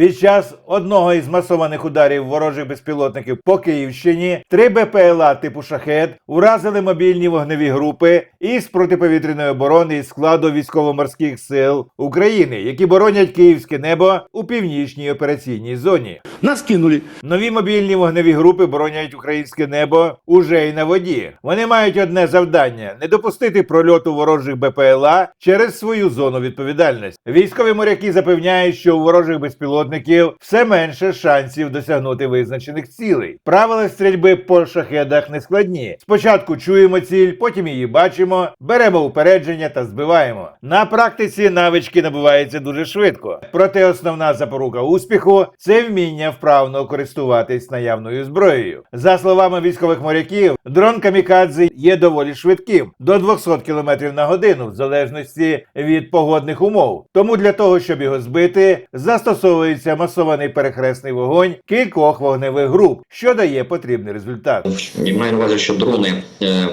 Під час одного із масованих ударів ворожих безпілотників по Київщині три БПЛА типу шахет уразили мобільні вогневі групи із протиповітряної оборони із складу військово-морських сил України, які боронять київське небо у північній операційній зоні. Нас кинули. Нові мобільні вогневі групи боронять українське небо уже й на воді. Вони мають одне завдання не допустити прольоту ворожих БПЛА через свою зону відповідальності. Військові моряки запевняють, що у ворожих безпілотників все менше шансів досягнути визначених цілей. Правила стрільби по шахедах не складні. Спочатку чуємо ціль, потім її бачимо, беремо упередження та збиваємо. На практиці навички набуваються дуже швидко. Проте основна запорука успіху це вміння вправно користуватись наявною зброєю. За словами військових моряків, дрон камікадзе є доволі швидким до 200 км на годину, в залежності від погодних умов. Тому для того, щоб його збити, застосовується масований перехресний вогонь кількох вогневих груп, що дає потрібний результат. Маю на увазі, що дрони, е,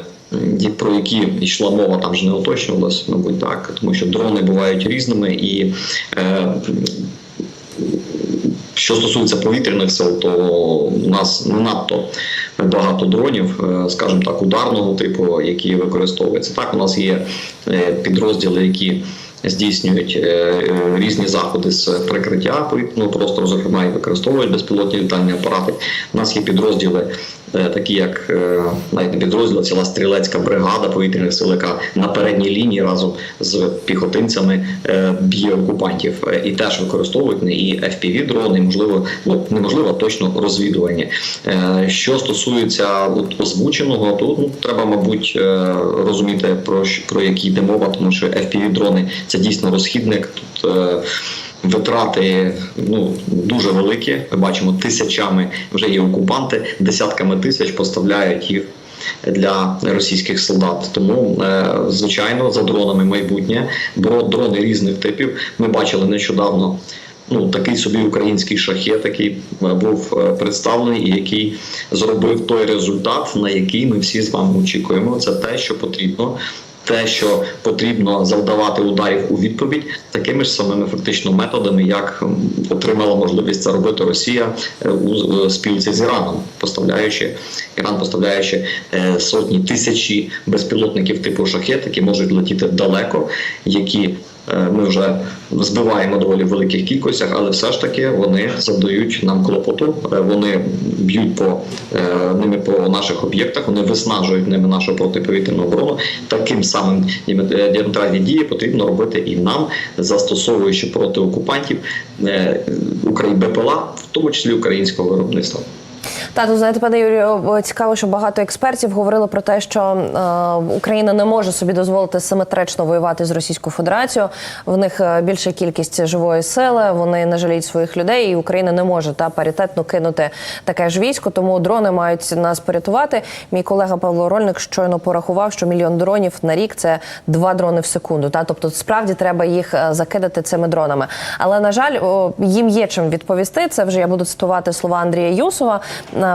про які йшла мова, там вже не уточнювалось, мабуть, так, тому що дрони бувають різними і. Е, що стосується повітряних сил, то у нас не надто багато дронів, е, скажімо так, ударного типу, які використовуються. Так, у нас є підрозділи, які здійснюють е, е, різні заходи з прикриття повітряного простору, зокрема і використовують безпілотні літальні апарати. У нас є підрозділи, такі як е, навіть підрозділ, ціла стрілецька бригада повітряних сил, яка на передній лінії разом з піхотинцями е, б'є окупантів е, і теж використовують не і fpv дрони, можливо, ну неможливо, точно розвідування. Е, Що стосується от, озвученого, то ну, треба, мабуть, е, розуміти про, про які йде мова, тому що fpv дрони це дійсно розхідник. Тут е, Витрати ну дуже великі. Ми бачимо тисячами вже є окупанти, десятками тисяч поставляють їх для російських солдат. Тому, е, звичайно, за дронами майбутнє, бо дрони різних типів. Ми бачили нещодавно. Ну, такий собі український шахет, який е, був е, представлений і який зробив той результат, на який ми всі з вами очікуємо. Це те, що потрібно. Те, що потрібно завдавати ударів у відповідь такими ж самими фактично методами, як отримала можливість це робити Росія е, у е, спілці з Іраном, поставляючи Іран, поставляючи е, сотні тисячі безпілотників типу шахет, які можуть летіти далеко, які ми вже збиваємо доволі в великих кількостях, але все ж таки вони завдають нам клопоту. Е, Вони б'ють по е, ними по наших об'єктах, вони виснажують ними нашу протиповітряну оборону. Таким самим діаметр- діаметральні дії потрібно робити і нам, застосовуючи проти окупантів е, БПЛА, в тому числі українського виробництва. Та тут знаєте, пане Юрію, цікаво, що багато експертів говорили про те, що е, Україна не може собі дозволити симетрично воювати з Російською Федерацією. В них е, більша кількість живої сили, вони не жаліють своїх людей, і Україна не може та паритетно кинути таке ж військо. Тому дрони мають нас порятувати. Мій колега Павло Рольник щойно порахував, що мільйон дронів на рік це два дрони в секунду. Та тобто, справді треба їх е, закидати цими дронами. Але на жаль, їм є чим відповісти. Це вже я буду цитувати слова Андрія Юсова,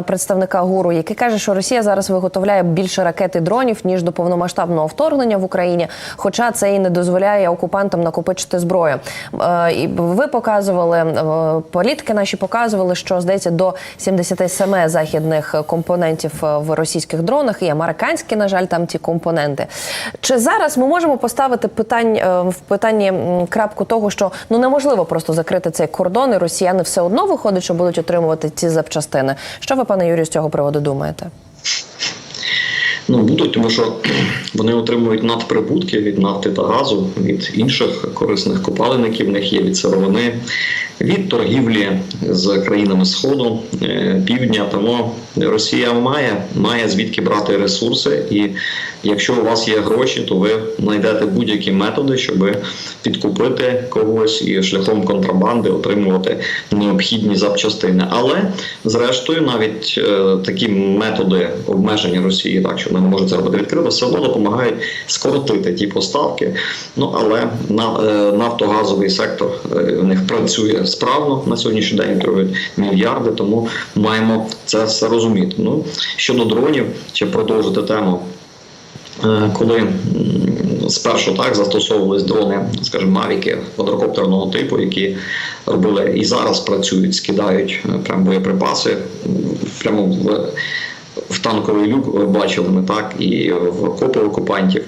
представника ГУРу, який каже, що Росія зараз виготовляє більше ракет і дронів ніж до повномасштабного вторгнення в Україні. Хоча це і не дозволяє окупантам накопичити зброю. Е, І ви показували е, політики наші показували, що здається до 77 західних компонентів е, в російських дронах і американські, на жаль, там ті компоненти. Чи зараз ми можемо поставити питань в питанні крапку того, що ну неможливо просто закрити цей кордон, і росіяни все одно виходить, що будуть отримувати ці запчастини. Що ви, пане Юрію, з цього приводу думаєте? Ну будуть, тому що вони отримують надприбутки від нафти та газу, від інших корисних копалин, які в них є від сировини, від торгівлі з країнами Сходу, е, півдня. Тому Росія має, має звідки брати ресурси, і якщо у вас є гроші, то ви знайдете будь-які методи, щоб підкупити когось і шляхом контрабанди отримувати необхідні запчастини. Але зрештою, навіть е, такі методи обмеження Росії, так що вони не можуть це робити відкрито, все одно допомагають скоротити ті поставки. Ну але на е, нафтогазовий сектор е, в них працює справно на сьогоднішній день отримують мільярди, тому маємо це все розуміти. Ну щодо дронів, чи продовжити тему. Е, Коли спершу так застосовувались дрони, скажімо, мавіки квадрокоптерного типу, які робили і зараз працюють, скидають прям боєприпаси прямо в, в танковий люк. Бачили ми так, і в окопи окупантів.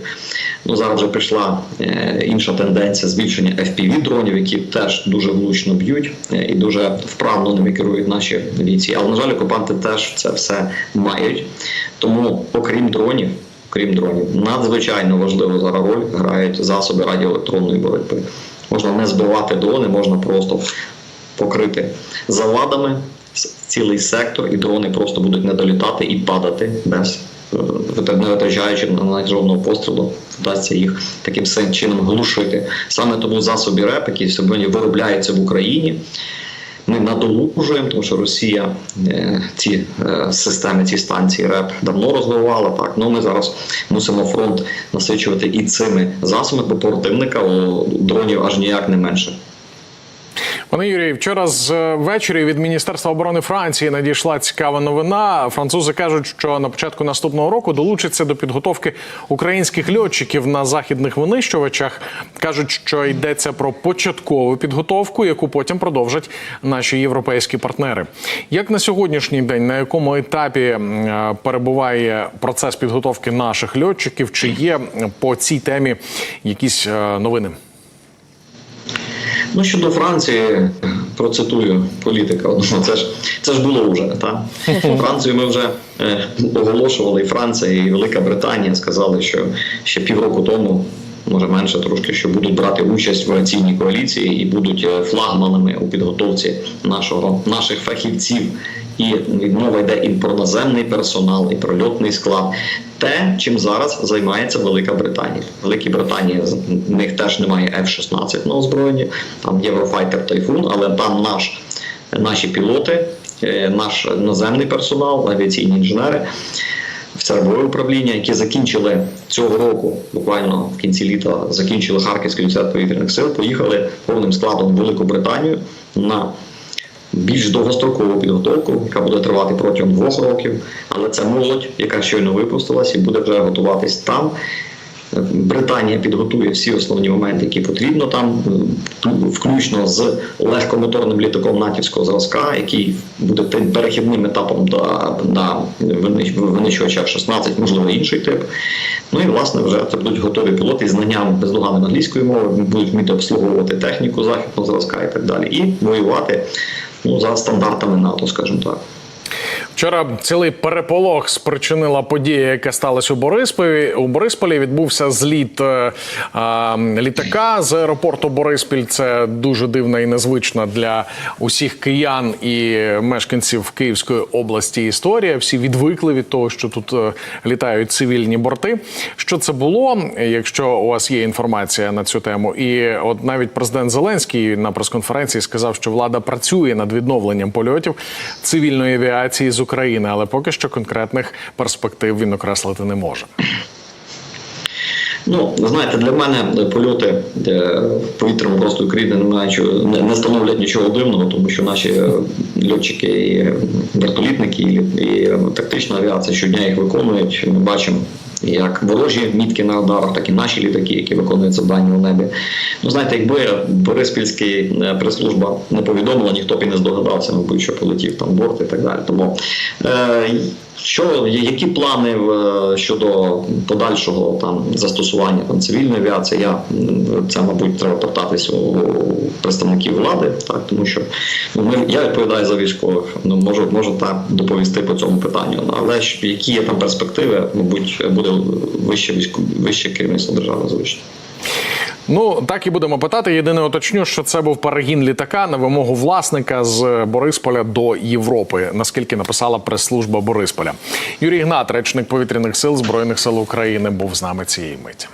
Ну зараз вже пішла е, інша тенденція збільшення fpv дронів, які теж дуже влучно б'ють е, і дуже вправно ними керують наші бійці. Але на жаль, окупанти теж це все мають. Тому, окрім дронів, окрім дронів, надзвичайно важливу зараз роль грають засоби радіоелектронної боротьби. Можна не збивати дрони, можна просто покрити завадами цілий сектор, і дрони просто будуть не долітати і падати без е, не витрачаючи на навіть жодного пострілу, вдасться їх таким чином глушити. Саме тому засоби РЕП, які сьогодні виробляються в Україні. Ми надолужуємо, тому що Росія е, ці е, системи, ці станції РЕП давно розвивала. Так, ну ми зараз мусимо фронт насичувати і цими засобами, бо противника у дронів аж ніяк не менше. Пане Юрій, вчора з е, ввечері від Міністерства оборони Франції надійшла цікава новина. Французи кажуть, що на початку наступного року долучаться до підготовки українських льотчиків на західних винищувачах. кажуть, що йдеться про початкову підготовку, яку потім продовжать наші європейські партнери. Як на сьогоднішній день, на якому етапі е, перебуває процес підготовки наших льотчиків? Чи є по цій темі якісь е, новини? Ну щодо Франції, процитую політика. одного, Це ж це ж було вже та Францію ми вже е, оголошували. І Франція, і Велика Британія сказали, що ще півроку тому. Може менше трошки, що будуть брати участь в авіаційній коаліції і будуть е, флагманами у підготовці нашого наших фахівців. І мова йде і про наземний персонал, і про льотний склад. Те, чим зараз займається Велика Британія. Великій Британії в них теж немає F-16 на озброєнні, там Єврофайтер Тайфун, але там наш, наші пілоти, е, наш наземний персонал, авіаційні інженери. Офіцер управління, які закінчили цього року, буквально в кінці літа, закінчили Харківський університет повітряних сил, поїхали повним складом в Велику Британію на більш довгострокову підготовку, яка буде тривати протягом двох років. Але це молодь, яка щойно випустилась і буде вже готуватись там. Британія підготує всі основні моменти, які потрібно там, е, включно з легкомоторним літаком натівського зразка, який буде тим перехідним етапом до, винищ- винищувача F-16, можливо, інший тип. Ну і власне вже це будуть готові пілоти з знанням бездоганним англійської мови, будуть вміти обслуговувати техніку західного зразка і так далі, і воювати ну, за стандартами НАТО, скажімо так. Вчора цілий переполох спричинила подія, яка сталася у Борисполі. У Борисполі відбувся зліт е, літака з аеропорту Бориспіль. Це дуже дивна і незвична для усіх киян і мешканців Київської області історія. Всі відвикли від того, що тут е, літають цивільні борти. Що це було? Якщо у вас є інформація на цю тему, і от навіть президент Зеленський на прес-конференції сказав, що влада працює над відновленням польотів цивільної авіації з України, але поки що конкретних перспектив він окреслити не може. Ну, знаєте, для мене польоти е, в повітряному просто України не, не становлять нічого дивного, тому що наші е, льотчики і вертолітники, і, і тактична авіація щодня їх виконують. Ми бачимо як ворожі мітки на ударах, так і наші літаки, які виконують завдання у небі. Ну, знаєте, якби Бориспільський е, прес-служба не повідомила, ніхто б і не здогадався, мабуть, що полетів там борт і так далі. Тому е, що які плани щодо подальшого там застосування там цивільної авіації? Я це мабуть треба питатись у представників влади, так тому що ну ми я відповідаю за військових. Ну можу можу так доповісти по цьому питанню. Ну, Але ж які є там перспективи, мабуть, буде вище військо вище керівництво держави звичайно. Ну так і будемо питати. Єдине уточню, що це був перегін літака на вимогу власника з Борисполя до Європи, наскільки написала прес-служба Борисполя. Юрій Гнат, речник повітряних сил збройних сил України, був з нами цієї миті.